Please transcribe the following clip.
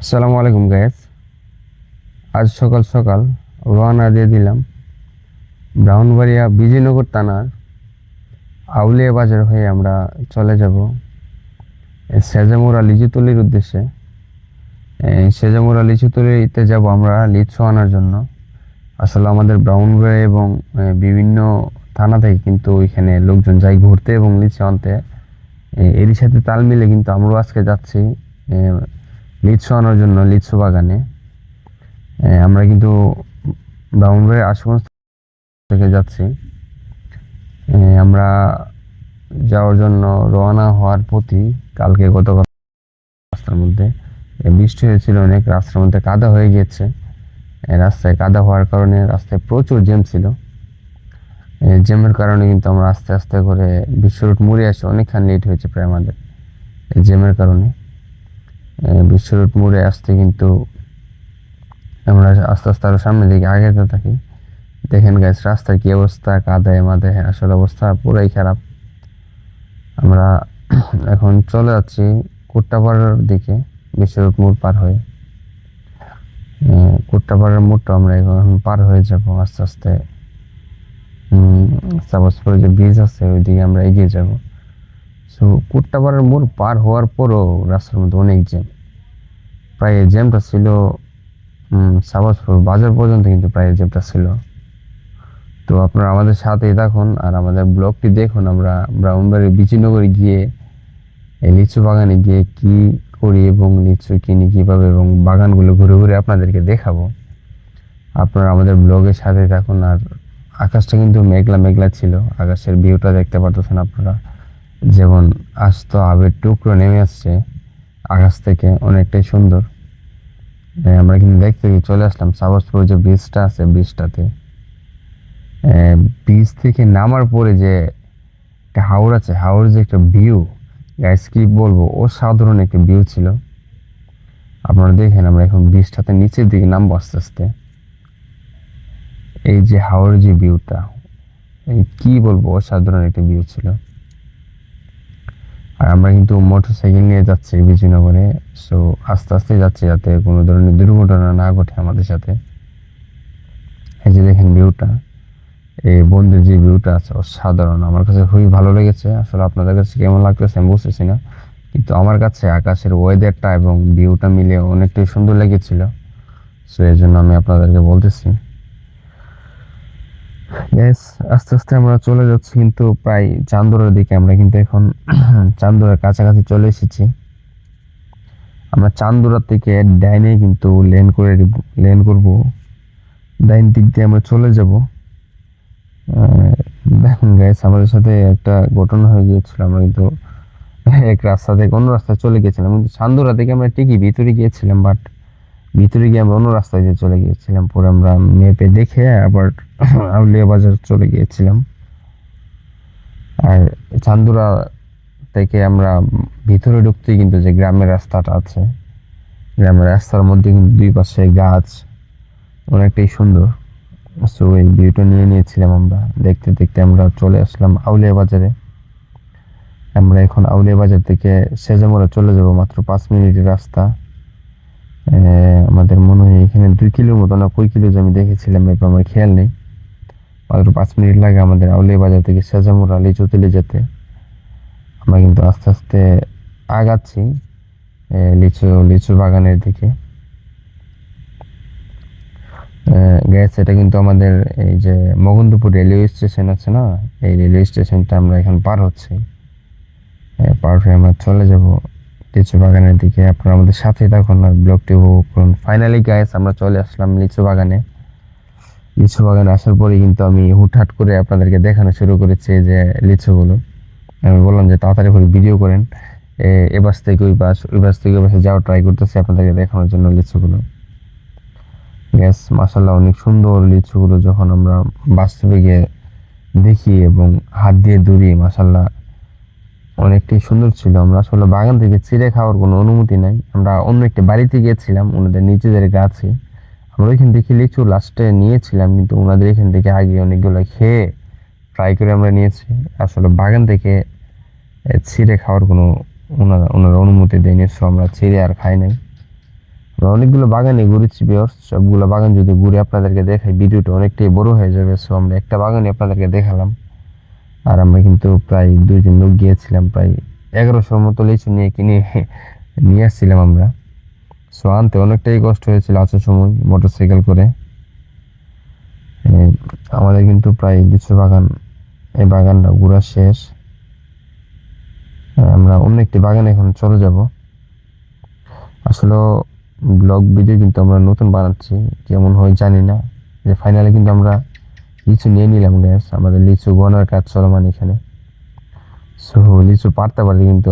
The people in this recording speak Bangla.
আসসালামু আলাইকুম গ্যাস আজ সকাল সকাল রওনা দিয়ে দিলাম ব্রাহ্মণবাড়িয়া বিজয়নগর থানার আউলিয়া বাজার হয়ে আমরা চলে যাব সেজামুরা লিচুতলির উদ্দেশ্যে। সেজামুরা লিচুতলিতে যাব আমরা লিচু আনার জন্য। আসলে আমাদের ব্রাহ্মণবাড়ি এবং বিভিন্ন থানা থেকে কিন্তু ওইখানে লোকজন যায় ঘুরতে এবং লিচু আনতে। এরই সাথে তাল মিলে কিন্তু আমরাও আজকে যাচ্ছি লিচু আনার জন্য, লিচু বাগানে। আমরা কিন্তু ব্রাহ্মণবাড়ির আশুগঞ্জ থেকে যাচ্ছি। আমরা যাওয়ার জন্য রওনা হওয়ার প্রতি কালকে গতকাল রাস্তার মধ্যে বৃষ্টি হয়েছিল অনেক, রাস্তার মধ্যে কাদা হয়ে গিয়েছে। রাস্তায় কাদা হওয়ার কারণে রাস্তায় প্রচুর জ্যাম ছিল। জ্যামের কারণে কিন্তু আমরা আস্তে আস্তে করে বিশ্ব রুট মুড়ে আসি, অনেকখানি লেট হয়েছে প্রায় আমাদের। জ্যামের কারণে। বিশ্ব মুড়ে আসতে কিন্তু আমরা আস্তে আস্তে আরও সামনের দিকে আগাতে থাকি। দেখেন গাছ রাস্তার কি অবস্থা? কাদায় মাদায় আসলে অবস্থা পুরাই খারাপ। আমরা এখন চলে যাচ্ছি কুট্টাপাড়ার দিকে, বিশ্ব রুট মোড় পার হয়ে। কুট্টাপাড়ার মোড়টা আমরা এখন পার হয়ে যাব আস্তে আস্তে। সাপোজপুরে যে ব্রিজ আছে, ওইদিকে আমরা এগিয়ে যাব। সো কুট্টাপাড়ার মোড় পার হওয়ার পরও রাস্তার মধ্যে অনেক জ্যাম প্রায় জ্যামটা ছিল সাবাসপুর বাজার পর্যন্ত কিন্তু প্রায় জ্যামটা ছিল। তো আপনারা আমাদের সাথেই থাকুন আর আমাদের ব্লগটি দেখুন আমরা ব্রাউনবাড়ি বিচিনগরে গিয়ে, এই লিচু বাগানে গিয়ে কি করি এবং লিচু কিনি কীভাবে এবং বাগানগুলো ঘুরে ঘুরে আপনাদেরকে দেখাবো। আপনারা আমাদের ব্লগের সাথে থাকুন আর আকাশটা কিন্তু মেঘলা মেঘলা ছিল। আকাশের ভিউটা দেখতে পারতেছেন আপনারা। যেমন আস্ত আবের টুকরো নেমে আসছে, আকাশ থেকে অনেকটাই সুন্দর। আমরা কিন্তু দেখতে গিয়ে চলে আসলাম। সাবাসপুর যে ব্রিজটা আছে ব্রিজটাতে ব্রিজ থেকে নামার পরে যে একটা হাওড় আছে হাওড় যে একটা ভিউ গাইস কি বলব? ও সাধারণ একটা ভিউ ছিল। আপনারা দেখেন আমরা এখন ব্রিজটাতে নিচের দিকে নামবো আস্তে আস্তে। এই যে হাওড়ের যে ভিউটা এই কি বলব? অসাধারণ একটা ভিউ ছিল। আর আমরা কিন্তু মোটর সাইকেল নিয়ে যাচ্ছি বিজয়নগরে সো আস্তে আস্তে যাচ্ছি যাতে কোনো ধরনের দুর্ঘটনা না ঘটে আমাদের সাথে। এই যে দেখেন ভিউটা, এই বন্ধুর যে ভিউটা আছে অসাধারণ। আমার কাছে খুবই ভালো লেগেছে। আসলে আপনাদের কাছে কেমন লাগতেছে আমি বুঝতেছি না, কিন্তু আমার কাছে আকাশের ওয়েদারটা এবং ভিউটা মিলে অনেকটাই সুন্দর লেগেছিল। সো এই জন্য আমি আপনাদেরকে বলতেছি গ্যাস আস্তে আস্তে আমরা চলে যাচ্ছি কিন্তু প্রায় চান্দুরের দিকে। আমরা কিন্তু এখন চান্দুরের কাছাকাছি চলে এসেছি। আমরা চান্দুরার থেকে ডাইনে কিন্তু লেন করে লেন করব। ডাইন দিক দিয়ে আমরা চলে যাব। দেখুন গ্যাস আমাদের সাথে একটা ঘটনা হয়ে গিয়েছিল। আমরা কিন্তু এক রাস্তা থেকে অন্য রাস্তায় চলে গিয়েছিলাম। কিন্তু চান্দুরা থেকে আমরা ঠিকই ভিতরে গিয়েছিলাম বাট ভিতরে গিয়ে আমরা অন্য রাস্তায় দিয়ে চলে গিয়েছিলাম, পরে আমরা মেপে দেখে আবার আউলিয়া বাজার চলে গিয়েছিলাম। আর চান্দুরা থেকে আমরা ভিতরে ঢুকতেই কিন্তু যে গ্রামের রাস্তাটা আছে, গ্রামের রাস্তার মধ্যে কিন্তু দুই পাশে গাছ অনেকটাই সুন্দর। সো এই ভিউটা নিয়ে নিয়েছিলাম আমরা। দেখতে দেখতে আমরা চলে আসলাম আউলিয়া বাজারে। আমরা এখন আউলিয়া বাজার থেকে সেজামোড়া চলে যাব মাত্র পাঁচ মিনিটের রাস্তা। আমাদের মনে হয় এখানে দুই কিলোর মতো না কই কিলো আমি দেখেছিলাম, এরপর আমার খেয়াল নেই। মাত্র পাঁচ মিনিট লাগে আমাদের আউলিয়া বাজার থেকে সেজামুরা লিচু তুলে যেতে। আমরা কিন্তু আস্তে আস্তে আগাচ্ছি লিচু লিচু বাগানের দিকে। গ্যাস এটা কিন্তু আমাদের এই যে মগন্দপুর রেলওয়ে স্টেশন আছে না? এই রেলওয়ে স্টেশনটা আমরা এখন পার হচ্ছি। পার হয়ে আমরা চলে যাব। লিচু বাগানের দিকে আপনারা আমাদের সাথে থাকুন আর ব্লগটি উপভোগ করুন। ফাইনালি গাইস আমরা চলে আসলাম লিচু বাগানে। লিচু বাগানে আসার পরে কিন্তু আমি হুটহাট করে আপনাদেরকে দেখানো শুরু করেছি যে লিচুগুলো। আমি বললাম যে তাড়াতাড়ি করে ভিডিও করেন। এ- বাস থেকে ওই বাস ওই বাস থেকে ওই বাসে যাওয়ার ট্রাই করতেছি আপনাদেরকে দেখানোর জন্য লিচুগুলো। গ্যাস মাসাল্লাহ অনেক সুন্দর লিচুগুলো যখন আমরা বাস্তবে গিয়ে দেখি এবং হাত দিয়ে দূরি মাসাল্লাহ অনেকটাই সুন্দর ছিল। আমরা আসলে বাগান থেকে ছিঁড়ে খাওয়ার কোনো অনুমতি নাই। আমরা অন্য একটা বাড়িতে গিয়েছিলাম, ওনাদের নিজেদের গাছে। আমরা ওইখান থেকে লিচু লাস্টে নিয়েছিলাম, কিন্তু ওনাদের এখান থেকে আগে অনেকগুলো খেয়ে ট্রাই করে আমরা নিয়েছি। আসলে বাগান থেকে ছিঁড়ে খাওয়ার কোনো ওনারা ওনারা অনুমতি দেয়নি, সো আমরা ছিঁড়ে আর খাই নাই। তো অনেকগুলো বাগানে ঘুরেছি বিয়র সবগুলো বাগান যদি ঘুরে আপনাদেরকে দেখাই, ভিডিওটা অনেকটাই বড় হয়ে যাবে, সো আমরা একটা বাগানে আপনাদেরকে দেখালাম। আর আমরা কিন্তু প্রায় দুইজন লোক গিয়েছিলাম, প্রায় এগারোশোর মতো লিচু নিয়ে কিনে নিয়ে আসছিলাম আমরা। সো আনতে অনেকটাই কষ্ট হয়েছিল আসার সময় মোটর সাইকেল করে আমাদের কিন্তু প্রায় লিচু বাগান, এই বাগানটা ঘোরা শেষ। আমরা অন্য একটি বাগানে এখন চলে যাব। আসলে ব্লগ ভিডিও কিন্তু আমরা নতুন বানাচ্ছি, কেমন হয় জানি না। যে ফাইনালি কিন্তু আমরা লিচু নিয়ে নিলাম গ্যাস আমাদের লিচু বনার কাজ চলমান এখানে। সো লিচু পারতে পারি কিন্তু